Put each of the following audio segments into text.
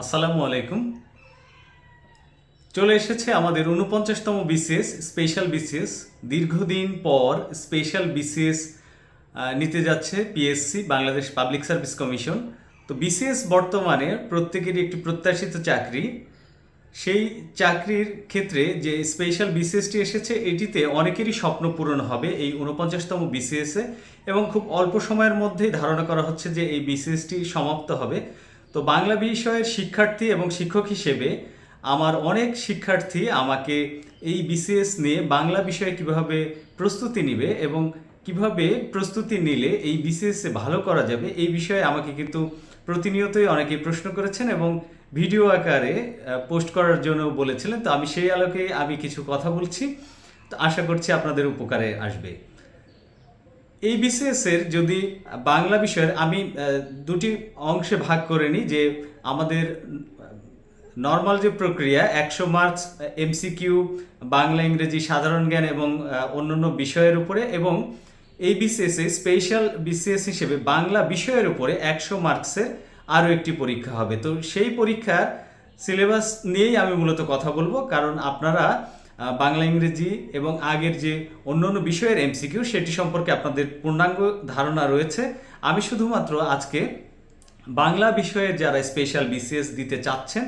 আসসালামু আলাইকুম। চলে এসেছে আমাদের উনপঞ্চাশতম বিসিএস, স্পেশাল বিসিএস। দীর্ঘদিন পর স্পেশাল বিসিএস নিতে যাচ্ছে PSC, Bangladesh public service commission. তো বিসিএস বর্তমানে প্রত্যেকেরই একটি প্রত্যাশিত চাকরি। সেই চাকরির ক্ষেত্রে যে স্পেশাল বিসিএসটি এসেছে, এটিতে অনেকেরই স্বপ্ন পূরণ হবে এই উনপঞ্চাশতম বিসিএসে এবং খুব অল্প সময়ের মধ্যেই ধারণা করা হচ্ছে যে এই বিসিএসটি সমাপ্ত হবে। তো বাংলা বিষয়ের শিক্ষার্থী এবং শিক্ষক হিসেবে আমার অনেক শিক্ষার্থী আমাকে এই বিসিএস নিয়ে বাংলা বিষয়ে কীভাবে প্রস্তুতি নিবে এবং কীভাবে প্রস্তুতি নিলে এই বিসিএসে ভালো করা যাবে, এই বিষয়ে আমাকে কিন্তু প্রতিনিয়তই অনেকে প্রশ্ন করেছেন এবং ভিডিও আকারে পোস্ট করার জন্য বলেছিলেন। তো আমি সেই আলোকে আমি কিছু কথা বলছি। তো আশা করছি আপনাদের উপকারে আসবে। এই বিসিএস এর যদি বাংলা বিষয়ের আমি দুটি অংশে ভাগ করে নিই যে আমাদের নর্মাল যে প্রক্রিয়া, একশো মার্কস এমসিকিউ বাংলা, ইংরেজি, সাধারণ জ্ঞান এবং অন্যান্য বিষয়ের উপরে এবং এই বিসিএস স্পেশাল বিসিএস হিসেবে বাংলা বিষয়ের উপরে একশো মার্কসের আরও একটি পরীক্ষা হবে। তো সেই পরীক্ষার সিলেবাস নিয়েই আমি মূলত কথা বলব। কারণ আপনারা বাংলা ইংরেজি এবং আগের যে অন্যান্য বিষয়ের এমসিকিউ সেটি সম্পর্কে আপনাদের পূর্ণাঙ্গ ধারণা রয়েছে। আমি শুধুমাত্র আজকে বাংলা বিষয়ে যারা স্পেশাল বিসিএস দিতে চাচ্ছেন,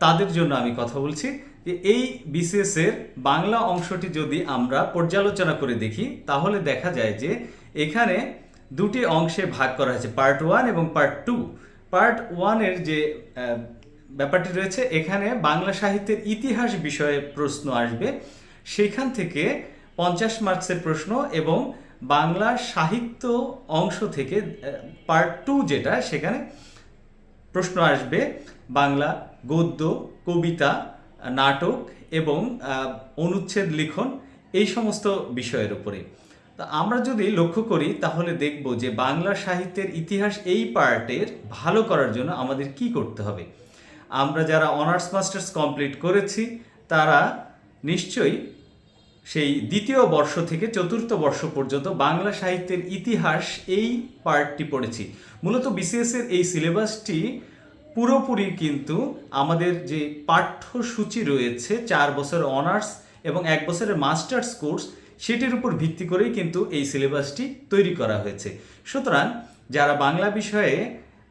তাদের জন্য আমি কথা বলছি যে এই বিসিএসের বাংলা অংশটি যদি আমরা পর্যালোচনা করে দেখি, তাহলে দেখা যায় যে এখানে দুটি অংশে ভাগ করা হয়েছে পার্ট ওয়ান এবং পার্ট টু পার্ট ওয়ানের যে ব্যাপারটি রয়েছে, এখানে বাংলা সাহিত্যের ইতিহাস বিষয়ে প্রশ্ন আসবে। সেখান থেকে পঞ্চাশ মার্কসের প্রশ্ন এবং বাংলা সাহিত্য অংশ থেকে পার্ট টু যেটা, সেখানে প্রশ্ন আসবে। বাংলা গদ্য, কবিতা, নাটক এবং অনুচ্ছেদ, লিখন এই সমস্ত বিষয়ের উপরে। তা আমরা যদি লক্ষ্য করি, তাহলে দেখব যে বাংলা সাহিত্যের ইতিহাস এই পার্টের ভালো করার জন্য আমাদের কি করতে হবে। আমরা যারা অনার্স মাস্টার্স কমপ্লিট করেছি, তারা নিশ্চয়ই সেই দ্বিতীয় বর্ষ থেকে চতুর্থ বর্ষ পর্যন্ত বাংলা সাহিত্যের ইতিহাস এই পার্টটি পড়েছি। মূলত বিসিএস এর এই সিলেবাসটি পুরোপুরি কিন্তু আমাদের যে পাঠ্যসূচি রয়েছে, চার বছর অনার্স এবং এক বছরের মাস্টার্স কোর্স সেটির উপর ভিত্তি করেই কিন্তু এই সিলেবাসটি তৈরি করা হয়েছে। সুতরাং যারা বাংলা বিষয়ে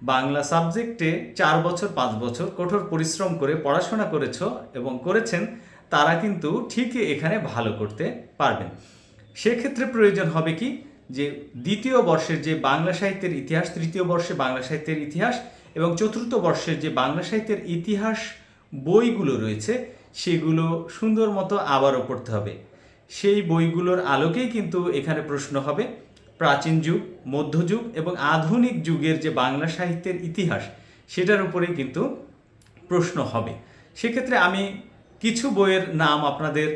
বাংলা সাবজেক্টে চার বছর, পাঁচ বছর কঠোর পরিশ্রম করে পড়াশোনা করেছ এবং করেছেন, তারা কিন্তু ঠিকই এখানে ভালো করতে পারবেন। সেক্ষেত্রে প্রয়োজন হবে কি? যে দ্বিতীয় বর্ষের যে বাংলা সাহিত্যের ইতিহাস, তৃতীয় বর্ষে বাংলা সাহিত্যের ইতিহাস এবং চতুর্থ বর্ষের যে বাংলা সাহিত্যের ইতিহাস বইগুলো রয়েছে, সেগুলো সুন্দর মতো আবারও পড়তে হবে। সেই বইগুলোর আলোকেই কিন্তু এখানে প্রশ্ন হবে। প্রাচীন যুগ মধ্যযুগ এবং আধুনিক যুগের যে বাংলা সাহিত্যের ইতিহাস, সেটার উপরেই কিন্তু প্রশ্ন হবে। সেক্ষেত্রে আমি কিছু বইয়ের নাম আপনাদের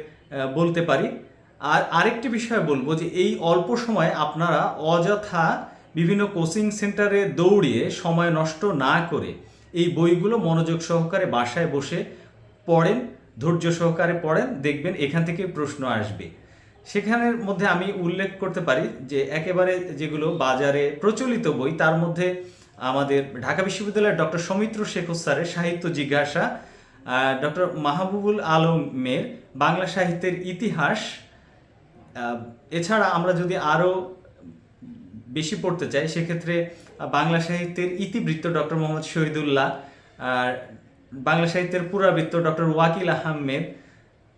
বলতে পারি। আর আরেকটি বিষয় বলব যে এই অল্প সময় আপনারা অযথা বিভিন্ন কোচিং সেন্টারে দৌড়িয়ে সময় নষ্ট না করে এই বইগুলো মনোযোগ সহকারে বাসায় বসে পড়েন, ধৈর্য সহকারে পড়েন, দেখবেন এখান থেকে প্রশ্ন আসবে। সেখানের মধ্যে আমি উল্লেখ করতে পারি যে একেবারে যেগুলো বাজারে প্রচলিত বই, তার মধ্যে আমাদের ঢাকা বিশ্ববিদ্যালয়ের ডক্টর সৌমিত্র শেখর স্যারের সাহিত্য জিজ্ঞাসা ডক্টর মাহবুবুল আলমের বাংলা সাহিত্যের ইতিহাস এছাড়া আমরা যদি আরও বেশি পড়তে চাই, সেক্ষেত্রে বাংলা সাহিত্যের ইতিবৃত্ত ডক্টর মোহাম্মদ শহীদুল্লাহ, আর বাংলা সাহিত্যের পুরাবৃত্ত ডক্টর ওয়াকিল আহমেদ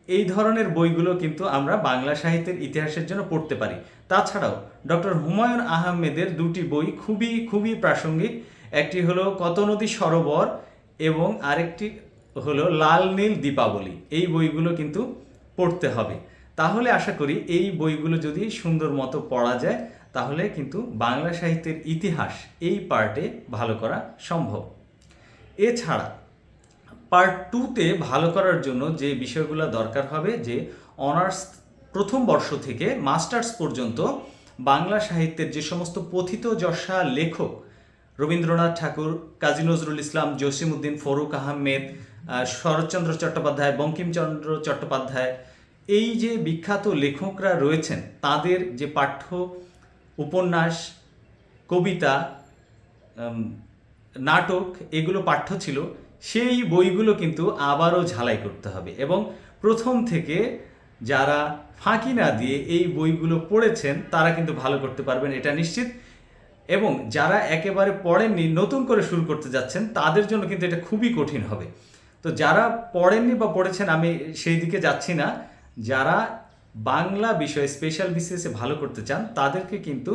এই ধরনের বইগুলো কিন্তু আমরা বাংলা সাহিত্যের ইতিহাসের জন্য পড়তে পারি। তাছাড়াও ডক্টর হুমায়ুন আহমেদের দুটি বই খুবই খুবই প্রাসঙ্গিক। একটি হলো কত নদী সরোবর এবং আরেকটি হলো লাল নীল দীপাবলি। এই বইগুলো কিন্তু পড়তে হবে। তাহলে আশা করি এই বইগুলো যদি সুন্দর মতো পড়া যায়, তাহলে কিন্তু বাংলা সাহিত্যের ইতিহাস এই পার্টে ভালো করা সম্ভব। এছাড়া পার্ট টুতে ভালো করার জন্য যে বিষয়গুলো দরকার হবে, যে অনার্স প্রথম বর্ষ থেকে মাস্টার্স পর্যন্ত বাংলা সাহিত্যের যে সমস্ত পথিত যশা লেখক রবীন্দ্রনাথ ঠাকুর, কাজী নজরুল ইসলাম, জসিমউদ্দিন ফরুক আহমেদ শরৎচন্দ্র চট্টোপাধ্যায়, বঙ্কিমচন্দ্র চট্টোপাধ্যায়, এই যে বিখ্যাত লেখকরা রয়েছেন, তাদের যে পাঠ্য উপন্যাস, কবিতা নাটক, এগুলো পাঠ্য ছিল সেই বইগুলো কিন্তু আবারও ঝালাই করতে হবে এবং প্রথম থেকে যারা ফাঁকি না দিয়ে এই বইগুলো পড়েছেন, তারা কিন্তু ভালো করতে পারবেন, এটা নিশ্চিত। এবং যারা একেবারে পড়েননি, নতুন করে শুরু করতে যাচ্ছেন, তাদের জন্য কিন্তু এটা খুবই কঠিন হবে। তো যারা পড়েননি বা পড়েছেন, আমি সেই দিকে যাচ্ছি না। যারা বাংলা বিষয়ে স্পেশাল বিসিএসে ভালো করতে চান, তাদেরকে কিন্তু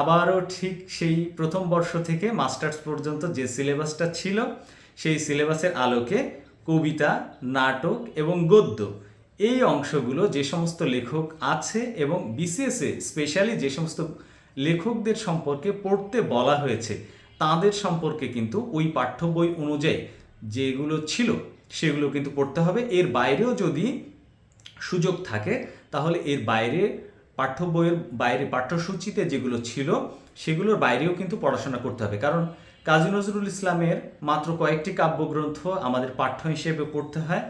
আবারও ঠিক সেই প্রথম বর্ষ থেকে মাস্টার্স পর্যন্ত যে সিলেবাসটা ছিল সেই সিলেবাসের আলোকে কবিতা, নাটক এবং গদ্য। এই অংশগুলো যে সমস্ত লেখক আছে এবং বিসিএসে স্পেশালি যে সমস্ত লেখকদের সম্পর্কে পড়তে বলা হয়েছে, তাদের সম্পর্কে কিন্তু ওই পাঠ্য বই অনুযায়ী যেগুলো ছিল সেগুলো কিন্তু পড়তে হবে। এর বাইরেও যদি সুযোগ থাকে, তাহলে এর বাইরে পাঠ্য বইয়ের বাইরে পাঠ্যসূচিতে যেগুলো ছিল, সেগুলোর বাইরেও কিন্তু পড়াশোনা করতে হবে। কারণ কাজী নজরুল ইসলামের মাত্র কয়েকটি কাব্যগ্রন্থ আমাদের পাঠ্য হিসেবে পড়তে হয়।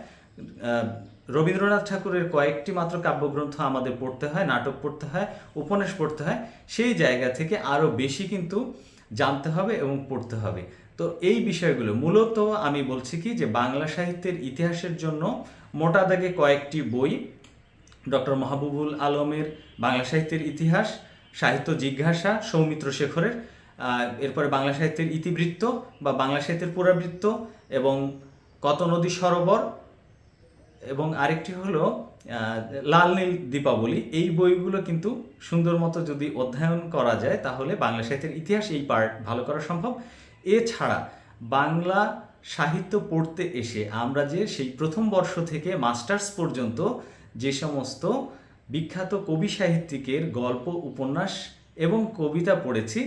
রবীন্দ্রনাথ ঠাকুরের কয়েকটি মাত্র কাব্যগ্রন্থ আমাদের পড়তে হয়, নাটক পড়তে হয়, উপন্যাস পড়তে হয়। সেই জায়গা থেকে আরও বেশি কিন্তু জানতে হবে এবং পড়তে হবে। তো এই বিষয়গুলো, মূলত আমি বলছি কি যে বাংলা সাহিত্যের ইতিহাসের জন্য মোটা দাগে কয়েকটি বই, ডক্টর মাহবুবুল আলমের বাংলা সাহিত্যের ইতিহাস, সাহিত্য জিজ্ঞাসা, সৌমিত্র শেখরের। এরপরে বাংলা সাহিত্যের ইতিবৃত্ত বা বাংলা সাহিত্যের পুরাবৃত্ত এবং কত নদী সরোবর এবং আরেকটি হলো লাল নীল দীপাবলি। এই বইগুলো কিন্তু সুন্দর মতো যদি অধ্যয়ন করা যায়, তাহলে বাংলা সাহিত্যের ইতিহাস এই পার্ট ভালো করা সম্ভব। এছাড়া বাংলা সাহিত্য পড়তে এসে আমরা যে সেই প্রথম বর্ষ থেকে মাস্টার্স পর্যন্ত যে সমস্ত বিখ্যাত কবি সাহিত্যিকের গল্প, উপন্যাস এবং কবিতা পড়েছি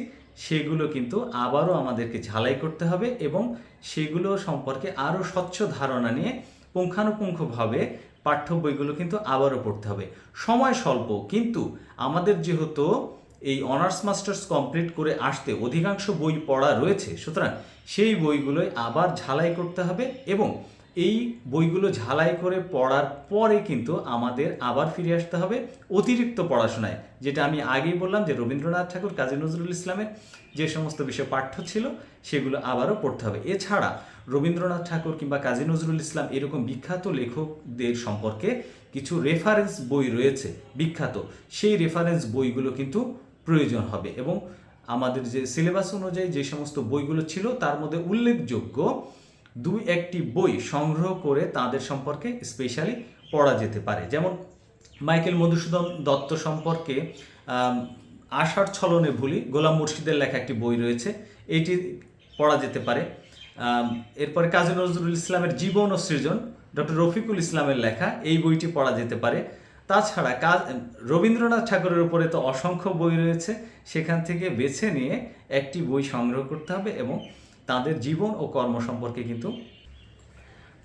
সেগুলো কিন্তু আবারও আমাদেরকে ঝালাই করতে হবে এবং সেগুলো সম্পর্কে আরও স্বচ্ছ ধারণা নিয়ে পুঙ্খানুপুঙ্খভাবে পাঠ্য বইগুলো কিন্তু আবারও পড়তে হবে। সময় স্বল্প, কিন্তু আমাদের যেহেতু এই অনার্স মাস্টার্স কমপ্লিট করে আসতে অধিকাংশ বই পড়া রয়েছে, সুতরাং সেই বইগুলোই আবার ঝালাই করতে হবে এবং এই বইগুলো ঝালাই করে পড়ার পরে কিন্তু আমাদের আবার ফিরে আসতে হবে অতিরিক্ত পড়াশোনায়, যেটা আমি আগেই বললাম যে রবীন্দ্রনাথ ঠাকুর, কাজী নজরুল ইসলামের যে সমস্ত বিষয় পাঠ্য ছিল, সেগুলো আবারও পড়তে হবে। এছাড়া রবীন্দ্রনাথ ঠাকুর কিংবা কাজী নজরুল ইসলাম এরকম বিখ্যাত লেখকদের সম্পর্কে কিছু রেফারেন্স বই রয়েছে, বিখ্যাত। সেই রেফারেন্স বইগুলো কিন্তু প্রয়োজন হবে এবং আমাদের যে সিলেবাস অনুযায়ী যে সমস্ত বইগুলো ছিল, তার মধ্যে উল্লেখযোগ্য দুই একটি বই সংগ্রহ করে তাদের সম্পর্কে স্পেশালি পড়া যেতে পারে। যেমন মাইকেল মধুসূদন দত্ত সম্পর্কে আষাঢ় ছলনে ভুলি গোলাম মুর্শিদের লেখা একটি বই রয়েছে, এটি পড়া যেতে পারে। এরপরে কাজী নজরুল ইসলামের জীবন ও সৃজন, ডক্টর রফিকুল ইসলামের লেখা, এই বইটি পড়া যেতে পারে। তাছাড়া কাজ রবীন্দ্রনাথ ঠাকুরের উপরে তো অসংখ্য বই রয়েছে, সেখান থেকে বেছে নিয়ে একটি বই সংগ্রহ করতে হবে এবং তাদের জীবন ও কর্ম সম্পর্কে কিন্তু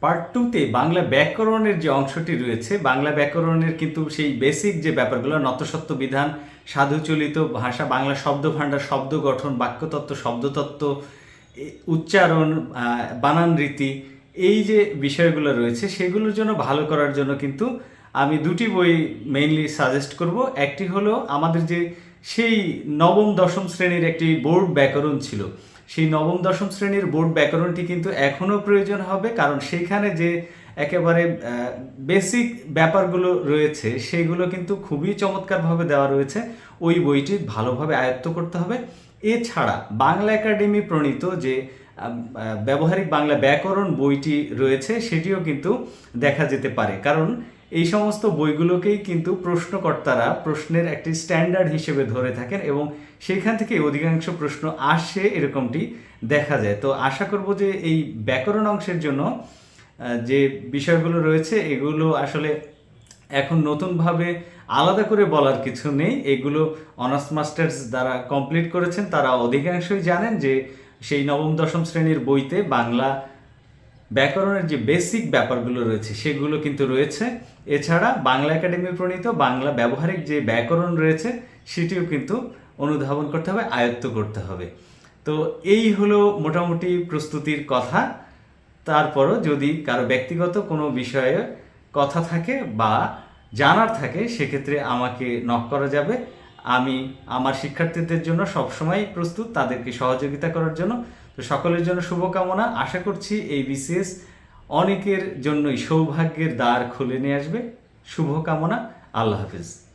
পার্ট টুতে বাংলা ব্যাকরণের যে অংশটি রয়েছে, বাংলা ব্যাকরণের কিন্তু সেই বেসিক যে ব্যাপারগুলো, নতসত্ত্ব বিধান, সাধুচলিত ভাষা, বাংলা শব্দ ভাণ্ডার শব্দ গঠন, বাক্যতত্ত্ব, শব্দতত্ত্ব উচ্চারণ বানান রীতি, এই যে বিষয়গুলো রয়েছে, সেগুলোর জন্য ভালো করার জন্য কিন্তু আমি দুটি বই মেইনলি সাজেস্ট করব। একটি হলো আমাদের যে সেই নবম, দশম শ্রেণির একটি বোর্ড ব্যাকরণ ছিল। সেই নবম, দশম শ্রেণির বোর্ড ব্যাকরণটি কিন্তু এখনও প্রয়োজন হবে, কারণ সেখানে যে একেবারে বেসিক ব্যাপারগুলো রয়েছে, সেগুলো কিন্তু খুবই চমৎকারভাবে দেওয়া রয়েছে। ওই বইটি ভালোভাবে আয়ত্ত করতে হবে। এছাড়া বাংলা একাডেমি প্রণীত যে ব্যবহারিক বাংলা ব্যাকরণ বইটি রয়েছে, সেটিও কিন্তু দেখা যেতে পারে। কারণ এই সমস্ত বইগুলোকেই কিন্তু প্রশ্নকর্তারা প্রশ্নের একটি স্ট্যান্ডার্ড হিসেবে ধরে থাকেন এবং সেখান থেকে অধিকাংশ প্রশ্ন আসে এরকমটি দেখা যায়। তো আশা করব যে এই ব্যাকরণ অংশের জন্য যে বিষয়গুলো রয়েছে, এগুলো আসলে এখন নতুনভাবে আলাদা করে বলার কিছু নেই। এগুলো অনার্স মাস্টার্স দ্বারা কমপ্লিট করেছেন। তারা অধিকাংশই জানেন যে সেই নবম, দশম শ্রেণির বইতে বাংলা ব্যাকরণের যে বেসিক ব্যাপারগুলো রয়েছে, সেগুলো কিন্তু রয়েছে। এছাড়া বাংলা একাডেমি প্রণীত, বাংলা ব্যবহারিক যে ব্যাকরণ রয়েছে, সেটিও কিন্তু অনুধাবন করতে হবে, আয়ত্ত করতে হবে। তো এই হলো মোটামুটি প্রস্তুতির কথা। তারপরও যদি কারও ব্যক্তিগত কোনো বিষয়ে কথা থাকে বা জানার থাকে, সেক্ষেত্রে আমাকে নক করা যাবে। আমি আমার শিক্ষার্থীদের জন্য সবসময় প্রস্তুত, তাদেরকে সহযোগিতা করার জন্য। তো সকলের জন্য শুভকামনা। আশা করছি এই বিসিএস অনেকের জন্যই সৌভাগ্যের দ্বার খুলে নিয়ে আসবে। শুভকামনা। আল্লাহ হাফিজ।